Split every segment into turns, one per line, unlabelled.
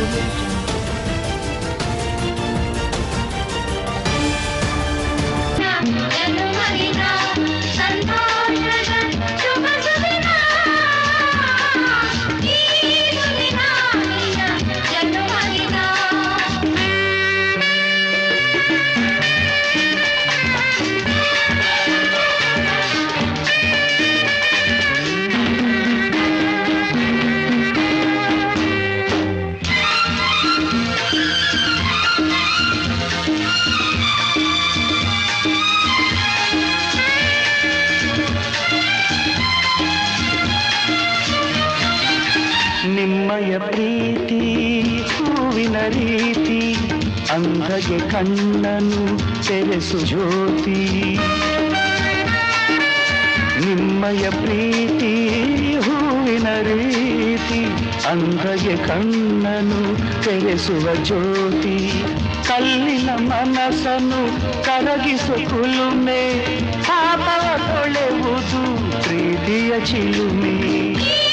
Absolute
ನಿಮ್ಮಯ ಪ್ರೀತಿ ಹೂವಿನ ರೀತಿ ಅಂಧಗೆ ಕಣ್ಣನು ತೆರೆಸು ಜ್ಯೋತಿ ನಿಮ್ಮಯ ಪ್ರೀತಿ ಹೂವಿನ ರೀತಿ ಅಂಧಗೆ ಕಣ್ಣನು ತೆರೆಸುವ ಜ್ಯೋತಿ ಕಲ್ಲಿನ ಮನಸ್ಸನ್ನು ಕರಗಿಸು ಕುಲುಮೆ ಪಾಪವ ತೊಳೆವುದು ಪ್ರೀತಿಯ ಚಿಲುಮೆ
ಸುದಿನ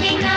ನಿನ್ನ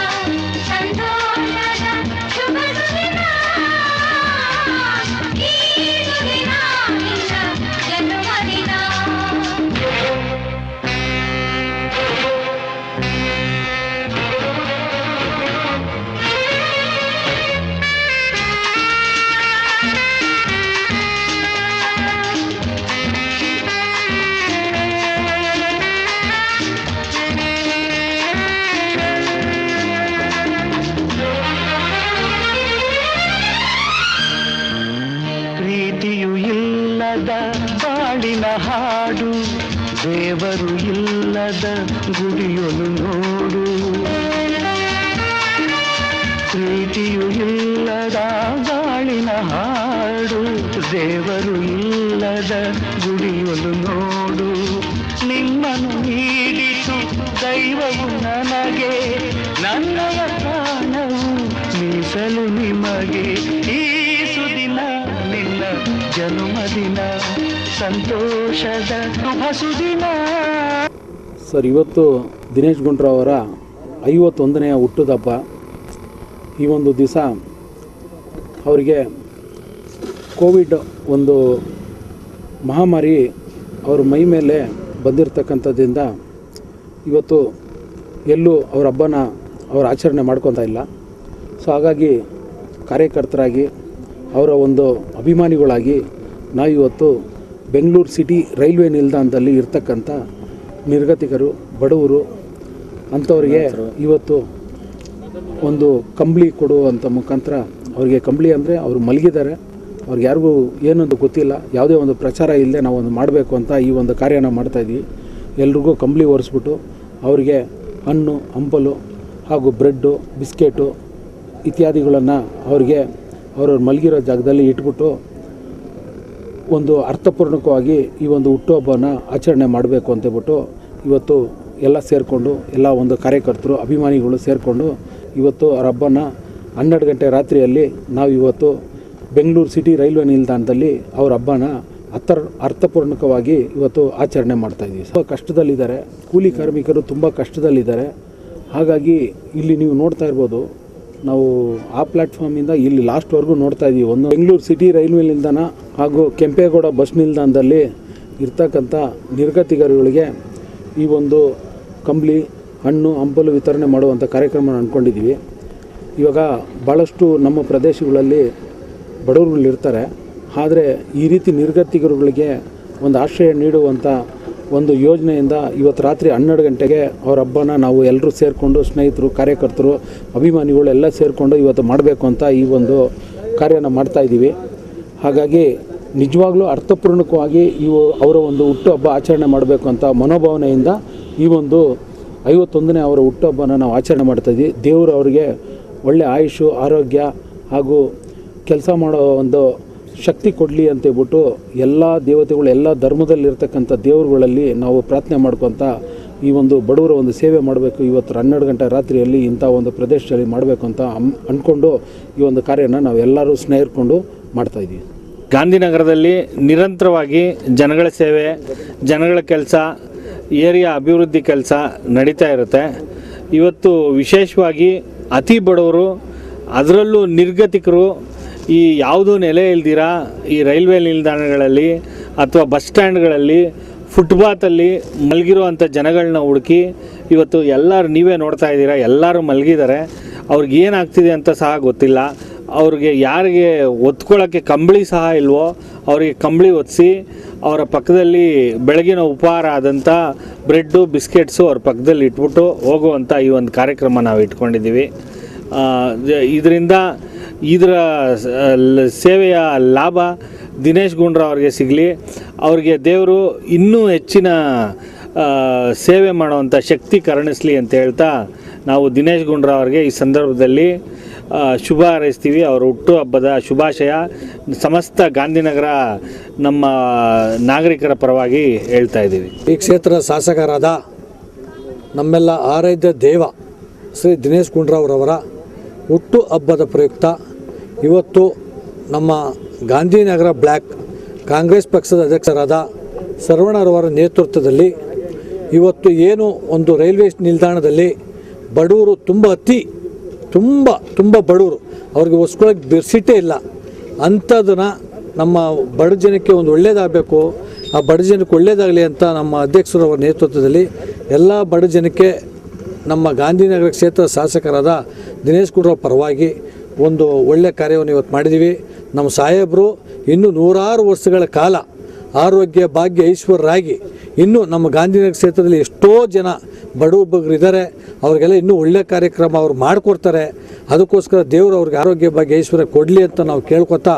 ದೇವರು ಇಲ್ಲದ ಗುಡಿಯೊಲು ನೋಡು. ಪ್ರೀತಿಯು ಇಲ್ಲದ ಗಾಳಿನ ಹಾಡು, ದೇವರು ಇಲ್ಲದ ಗುಡಿಯೊಲು ನೋಡು. ನಿಮ್ಮನ್ನು ನೀಡಿತು ದೈವವು ನನಗೆ, ನನ್ನಯ ಪ್ರಾಣವು ಮೀಸಲು ನಿಮಗೆ. ಈ ಸುದಿನ ನಿನ್ನ ಜನ್ಮದಿನ. ಸಂತೋಷದ
ಸರ್, ಇವತ್ತು ದಿನೇಶ್ ಗುಂಡ್ರಾವ್ ಅವರ ಐವತ್ತೊಂದನೆಯ ಹುಟ್ಟುದಬ್ಬ ಈ ಒಂದು ದಿವಸ ಅವರಿಗೆ ಕೋವಿಡ್ ಒಂದು ಮಹಾಮಾರಿ ಅವ್ರ ಮೈ ಮೇಲೆ ಬಂದಿರತಕ್ಕಂಥದ್ದಿಂದ ಇವತ್ತು ಎಲ್ಲೂ ಅವ್ರ ಹಬ್ಬನ ಅವ್ರು ಆಚರಣೆ ಮಾಡ್ಕೊತಾ ಇಲ್ಲ. ಸೊ ಹಾಗಾಗಿ ಕಾರ್ಯಕರ್ತರಾಗಿ ಅವರ ಒಂದು ಅಭಿಮಾನಿಗಳಾಗಿ ನಾವಿವತ್ತು ಬೆಂಗಳೂರು ಸಿಟಿ ರೈಲ್ವೆ ನಿಲ್ದಾಣದಲ್ಲಿ ಇರ್ತಕ್ಕಂಥ ನಿರ್ಗತಿಕರು, ಬಡವರು, ಅಂಥವ್ರಿಗೆ ಇವತ್ತು ಒಂದು ಕಂಬಳಿ ಕೊಡುವಂಥ ಮುಖಾಂತರ ಅವರಿಗೆ ಕಂಬಳಿ ಅಂದರೆ ಅವರು ಮಲಗಿದ್ದಾರೆ. ಅವ್ರಿಗೆ ಯಾರಿಗೂ ಏನೊಂದು ಗೊತ್ತಿಲ್ಲ. ಯಾವುದೇ ಒಂದು ಪ್ರಚಾರ ಇಲ್ಲದೆ ನಾವು ಒಂದು ಮಾಡಬೇಕು ಅಂತ ಈ ಒಂದು ಕಾರ್ಯನ ಮಾಡ್ತಾಯಿದ್ವಿ ಎಲ್ರಿಗೂ ಕಂಬಳಿ ಒರೆಸ್ಬಿಟ್ಟು ಅವರಿಗೆ ಹಣ್ಣು, ಹಂಪಲು ಹಾಗೂ ಬ್ರೆಡ್ಡು, ಬಿಸ್ಕೆಟು ಇತ್ಯಾದಿಗಳನ್ನು ಅವರಿಗೆ ಅವ್ರವ್ರು ಮಲಗಿರೋ ಜಾಗದಲ್ಲಿ ಇಟ್ಬಿಟ್ಟು ಒಂದು ಅರ್ಥಪೂರ್ಣಕವಾಗಿ ಈ ಒಂದು ಹುಟ್ಟುಹಬ್ಬನ ಆಚರಣೆ ಮಾಡಬೇಕು ಅಂತೇಳ್ಬಿಟ್ಟು ಇವತ್ತು ಎಲ್ಲ ಸೇರಿಕೊಂಡು, ಎಲ್ಲ ಒಂದು ಕಾರ್ಯಕರ್ತರು, ಅಭಿಮಾನಿಗಳು ಸೇರಿಕೊಂಡು ಇವತ್ತು ಅವ್ರ ಹಬ್ಬನ ಹನ್ನೆರಡು ಗಂಟೆ ರಾತ್ರಿಯಲ್ಲಿ ನಾವು ಇವತ್ತು ಬೆಂಗಳೂರು ಸಿಟಿ ರೈಲ್ವೆ ನಿಲ್ದಾಣದಲ್ಲಿ ಅವ್ರ ಹಬ್ಬನ ಅರ್ಥರ್, ಅರ್ಥಪೂರ್ಣಕವಾಗಿ ಇವತ್ತು ಆಚರಣೆ ಮಾಡ್ತಾಯಿದ್ದೀವಿ ತುಂಬ ಕಷ್ಟದಲ್ಲಿದ್ದಾರೆ. ಕೂಲಿ ಕಾರ್ಮಿಕರು ತುಂಬ ಕಷ್ಟದಲ್ಲಿದ್ದಾರೆ. ಹಾಗಾಗಿ ಇಲ್ಲಿ ನೀವು ನೋಡ್ತಾ ಇರ್ಬೋದು ನಾವು ಆ ಪ್ಲ್ಯಾಟ್ಫಾರ್ಮಿಂದ ಇಲ್ಲಿ ಲಾಸ್ಟ್ವರೆಗೂ ನೋಡ್ತಾ ಇದ್ದೀವಿ ಒಂದು ಬೆಂಗಳೂರು ಸಿಟಿ ರೈಲ್ವೆ ನಿಲ್ದಾಣ ಹಾಗೂ ಕೆಂಪೇಗೌಡ ಬಸ್ ನಿಲ್ದಾಣದಲ್ಲಿ ಇರ್ತಕ್ಕಂಥ ನಿರ್ಗತಿಗರುಗಳಿಗೆ ಈ ಒಂದು ಕಂಬಳಿ, ಹಣ್ಣು, ಹಂಪಲು ವಿತರಣೆ ಮಾಡುವಂಥ ಕಾರ್ಯಕ್ರಮ ಅಂದ್ಕೊಂಡಿದ್ದೀವಿ ಇವಾಗ ಭಾಳಷ್ಟು ನಮ್ಮ ಪ್ರದೇಶಗಳಲ್ಲಿ ಬಡವರುಗಳಿರ್ತಾರೆ. ಆದರೆ ಈ ರೀತಿ ನಿರ್ಗತಿಗರುಗಳಿಗೆ ಒಂದು ಆಶ್ರಯ ನೀಡುವಂಥ ಒಂದು ಯೋಜನೆಯಿಂದ ಇವತ್ತು ರಾತ್ರಿ ಹನ್ನೆರಡು ಗಂಟೆಗೆ ಅವ್ರ ಹಬ್ಬನ ನಾವು ಎಲ್ಲರೂ ಸೇರಿಕೊಂಡು, ಸ್ನೇಹಿತರು, ಕಾರ್ಯಕರ್ತರು ಅಭಿಮಾನಿಗಳು ಎಲ್ಲ ಸೇರಿಕೊಂಡು ಇವತ್ತು ಮಾಡಬೇಕು ಅಂತ ಈ ಒಂದು ಕಾರ್ಯನ ಮಾಡ್ತಾ ಇದ್ದೀವಿ. ಹಾಗಾಗಿ ನಿಜವಾಗ್ಲೂ ಅರ್ಥಪೂರ್ಣಕವಾಗಿ ಇವು ಅವರ ಒಂದು ಹುಟ್ಟುಹಬ್ಬ ಆಚರಣೆ ಮಾಡಬೇಕು ಅಂತ ಮನೋಭಾವನೆಯಿಂದ ಈ ಒಂದು ಐವತ್ತೊಂದನೇ ಅವರ ಹುಟ್ಟುಹಬ್ಬನ ನಾವು ಆಚರಣೆ ಮಾಡ್ತಾಯಿದ್ವಿ ದೇವರು ಅವರಿಗೆ ಒಳ್ಳೆ ಆಯುಷು, ಆರೋಗ್ಯ ಹಾಗೂ ಕೆಲಸ ಮಾಡೋ ಒಂದು ಶಕ್ತಿ ಕೊಡಲಿ ಅಂತೇಳ್ಬಿಟ್ಟು ಎಲ್ಲ ದೇವತೆಗಳು ಎಲ್ಲ ಧರ್ಮದಲ್ಲಿರ್ತಕ್ಕಂಥ ದೇವರುಗಳಲ್ಲಿ ನಾವು ಪ್ರಾರ್ಥನೆ ಮಾಡ್ಕೊತ ಈ ಒಂದು ಬಡವರ ಒಂದು ಸೇವೆ ಮಾಡಬೇಕು. ಇವತ್ತು ಹನ್ನೆರಡು ಗಂಟೆ ರಾತ್ರಿಯಲ್ಲಿ ಇಂಥ ಒಂದು ಪ್ರದೇಶದಲ್ಲಿ ಮಾಡಬೇಕು ಅಂತ ಅಂದ್ಕೊಂಡು ಈ ಒಂದು ಕಾರ್ಯನ ನಾವು ಎಲ್ಲರೂ ಸ್ನೇಹಿರ್ಕೊಂಡು ಮಾಡ್ತಾಯಿದ್ದೀವಿ
ಗಾಂಧಿನಗರದಲ್ಲಿ ನಿರಂತರವಾಗಿ ಜನಗಳ ಸೇವೆ, ಜನಗಳ ಕೆಲಸ, ಏರಿಯಾ ಅಭಿವೃದ್ಧಿ ಕೆಲಸ ನಡೀತಾ ಇರುತ್ತೆ. ಇವತ್ತು ವಿಶೇಷವಾಗಿ ಅತಿ ಬಡವರು, ಅದರಲ್ಲೂ ನಿರ್ಗತಿಕರು ಈ ಯಾವುದೂ ನೆಲೆ ಇಲ್ದಿರ, ಈ ರೈಲ್ವೆ ನಿಲ್ದಾಣಗಳಲ್ಲಿ ಅಥವಾ ಬಸ್ ಸ್ಟ್ಯಾಂಡ್ಗಳಲ್ಲಿ ಫುಟ್ಪಾತಲ್ಲಿ ಮಲಗಿರುವಂಥ ಜನಗಳನ್ನ ಹುಡುಕಿ ಇವತ್ತು ಎಲ್ಲರೂ ನೀವೇ ನೋಡ್ತಾ ಇದ್ದೀರಾ, ಎಲ್ಲರೂ ಮಲಗಿದ್ದಾರೆ ಅವ್ರಿಗೆ ಏನಾಗ್ತಿದೆ ಅಂತ ಸಹ ಗೊತ್ತಿಲ್ಲ. ಅವ್ರಿಗೆ ಯಾರಿಗೆ ಒತ್ಕೊಳ್ಳೋಕ್ಕೆ ಕಂಬಳಿ ಸಹ ಇಲ್ವೋ, ಅವರಿಗೆ ಕಂಬಳಿ ಒತ್ತಿಸಿ ಅವರ ಪಕ್ಕದಲ್ಲಿ ಬೆಳಗಿನ ಉಪಹಾರ ಆದಂಥ ಬ್ರೆಡ್ಡು, ಬಿಸ್ಕೆಟ್ಸು ಅವ್ರ ಪಕ್ಕದಲ್ಲಿ ಇಟ್ಬಿಟ್ಟು ಹೋಗುವಂಥ ಈ ಒಂದು ಕಾರ್ಯಕ್ರಮ ನಾವು ಇಟ್ಕೊಂಡಿದ್ದೀವಿ ಇದರಿಂದ ಇದರ ಸೇವೆಯ ಲಾಭ ದಿನೇಶ್ ಗುಂಡ್ರಾವ್ ಅವ್ರಿಗೆ ಸಿಗಲಿ. ಅವ್ರಿಗೆ ದೇವರು ಇನ್ನೂ ಹೆಚ್ಚಿನ ಸೇವೆ ಮಾಡುವಂಥ ಶಕ್ತಿ ಕರುಣಿಸ್ಲಿ ಅಂತ ಹೇಳ್ತಾ ನಾವು ದಿನೇಶ್ ಗುಂಡ್ರಾವ್ ಅವ್ರಿಗೆ ಈ ಸಂದರ್ಭದಲ್ಲಿ ಶುಭ ಹಾರೈಸ್ತೀವಿ. ಅವರ ಹುಟ್ಟು ಹಬ್ಬದ ಶುಭಾಶಯ ಸಮಸ್ತ ಗಾಂಧಿನಗರ ನಮ್ಮ ನಾಗರಿಕರ ಪರವಾಗಿ ಹೇಳ್ತಾ ಇದ್ದೀವಿ.
ಈ ಕ್ಷೇತ್ರದ ಶಾಸಕರಾದ ನಮ್ಮೆಲ್ಲ ಆರಾಧ್ಯ ದೇವ ಶ್ರೀ ದಿನೇಶ್ ಗುಂಡ್ರಾವ್ರವರ ಹುಟ್ಟು ಹಬ್ಬದ ಪ್ರಯುಕ್ತ. ಇವತ್ತು ನಮ್ಮ ಗಾಂಧಿನಗರ ಬ್ಲ್ಯಾಕ್ ಕಾಂಗ್ರೆಸ್ ಪಕ್ಷದ ಅಧ್ಯಕ್ಷರಾದ ಸರ್ವಣರವರ ನೇತೃತ್ವದಲ್ಲಿ ಇವತ್ತು ಏನು ಒಂದು ರೈಲ್ವೆ ನಿಲ್ದಾಣದಲ್ಲಿ ಬಡವರು ತುಂಬ ಅತಿ, ತುಂಬ ತುಂಬ ಬಡವರು ಅವ್ರಿಗೆ ಒಸ್ಕೊಳಕ್ಕೆ ಬೆರ್ಸಿಟ್ಟೇ ಇಲ್ಲ. ಅಂಥದನ್ನ ನಮ್ಮ ಬಡ ಜನಕ್ಕೆ ಒಂದು ಒಳ್ಳೇದಾಗಬೇಕು, ಆ ಬಡ ಜನಕ್ಕೆ ಒಳ್ಳೇದಾಗಲಿ ಅಂತ ನಮ್ಮ ಅಧ್ಯಕ್ಷರವರ ನೇತೃತ್ವದಲ್ಲಿ ಎಲ್ಲ ಬಡ ಜನಕ್ಕೆ ನಮ್ಮ ಗಾಂಧಿನಗರ ಕ್ಷೇತ್ರ ಶಾಸಕರಾದ ದಿನೇಶ್ ಗುಂಡ್ರಾವ್ ಪರವಾಗಿ ಒಂದು ಒಳ್ಳೆಯ ಕಾರ್ಯವನ್ನು ಇವತ್ತು ಮಾಡಿದ್ದೀವಿ. ನಮ್ಮ ಸಾಹೇಬರು ಇನ್ನೂ ನೂರಾರು ವರ್ಷಗಳ ಕಾಲ ಆರೋಗ್ಯ ಭಾಗ್ಯ ಐಶ್ವರ್ಯರಾಗಿ ಇನ್ನೂ ನಮ್ಮ ಗಾಂಧಿನಗರ ಕ್ಷೇತ್ರದಲ್ಲಿ ಎಷ್ಟೋ ಜನ ಬಡವರು ಇದ್ದಾರೆ. ಅವರಿಗೆಲ್ಲ ಇನ್ನೂ ಒಳ್ಳೆಯ ಕಾರ್ಯಕ್ರಮ ಅವ್ರು ಮಾಡಿಕೊಡ್ತಾರೆ. ಅದಕ್ಕೋಸ್ಕರ ದೇವರು ಅವ್ರಿಗೆ ಆರೋಗ್ಯ ಭಾಗ್ಯ ಐಶ್ವರ್ಯ ಕೊಡಲಿ ಅಂತ ನಾವು ಕೇಳ್ಕೊತಾ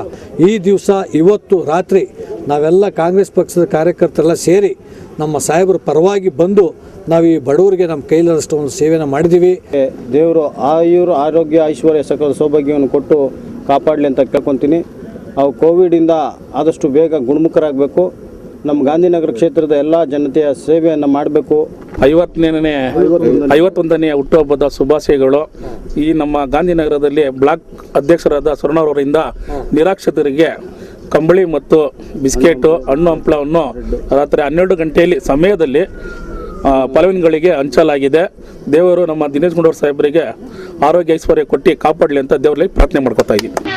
ಈ ದಿವಸ ಇವತ್ತು ರಾತ್ರಿ ನಾವೆಲ್ಲ ಕಾಂಗ್ರೆಸ್ ಪಕ್ಷದ ಕಾರ್ಯಕರ್ತರೆಲ್ಲ ಸೇರಿ ನಮ್ಮ ಸಾಹೇಬರ ಪರವಾಗಿ ಬಂದು ನಾವು ಈ ಬಡವರಿಗೆ ನಮ್ಮ ಕೈಲಾದಷ್ಟು ಒಂದು ಸೇವೆಯನ್ನು ಮಾಡಿದ್ದೀವಿ.
ದೇವರು ಆಯುರ್ ಆರೋಗ್ಯ ಐಶ್ವರ್ಯ ಸಕಲ ಸೌಭಾಗ್ಯವನ್ನು ಕೊಟ್ಟು ಕಾಪಾಡಲಿ ಅಂತ ಕೇಳ್ಕೊತೀನಿ. ಅವು ಕೋವಿಡಿಂದ ಆದಷ್ಟು ಬೇಗ ಗುಣಮುಖರಾಗಬೇಕು. ನಮ್ಮ ಗಾಂಧಿನಗರ ಕ್ಷೇತ್ರದ ಎಲ್ಲ ಜನತೆಯ ಸೇವೆಯನ್ನು ಮಾಡಬೇಕು.
ಐವತ್ತನೇ ಐವತ್ತೊಂದನೆಯ ಹುಟ್ಟುಹಬ್ಬದ ಶುಭಾಶಯಗಳು. ಈ ನಮ್ಮ ಗಾಂಧಿನಗರದಲ್ಲಿ ಬ್ಲಾಕ್ ಅಧ್ಯಕ್ಷರಾದ ಸ್ವರ್ಣವರಿಂದ ನಿರಾಕ್ಷತರಿಗೆ ಕಂಬಳಿ ಮತ್ತು ಬಿಸ್ಕೆಟು, ಹಣ್ಣು, ಹಂಪಲವನ್ನು ರಾತ್ರಿ ಹನ್ನೆರಡು ಗಂಟೆಯಲ್ಲಿ ಸಮಯದಲ್ಲಿ ಫಲವಿನಗಳಿಗೆ ಹಂಚಲಾಗಿದೆ. ದೇವರು ನಮ್ಮ ದಿನೇಶ್ ಗುಂಡೂರು ಸಾಹೇಬರಿಗೆ ಆರೋಗ್ಯ ಐಶ್ವರ್ಯ ಕೊಟ್ಟು ಕಾಪಾಡಲಿ ಅಂತ ದೇವರಲ್ಲಿ ಪ್ರಾರ್ಥನೆ ಮಾಡ್ಕೊತಾ ಇದ್ದೀನಿ.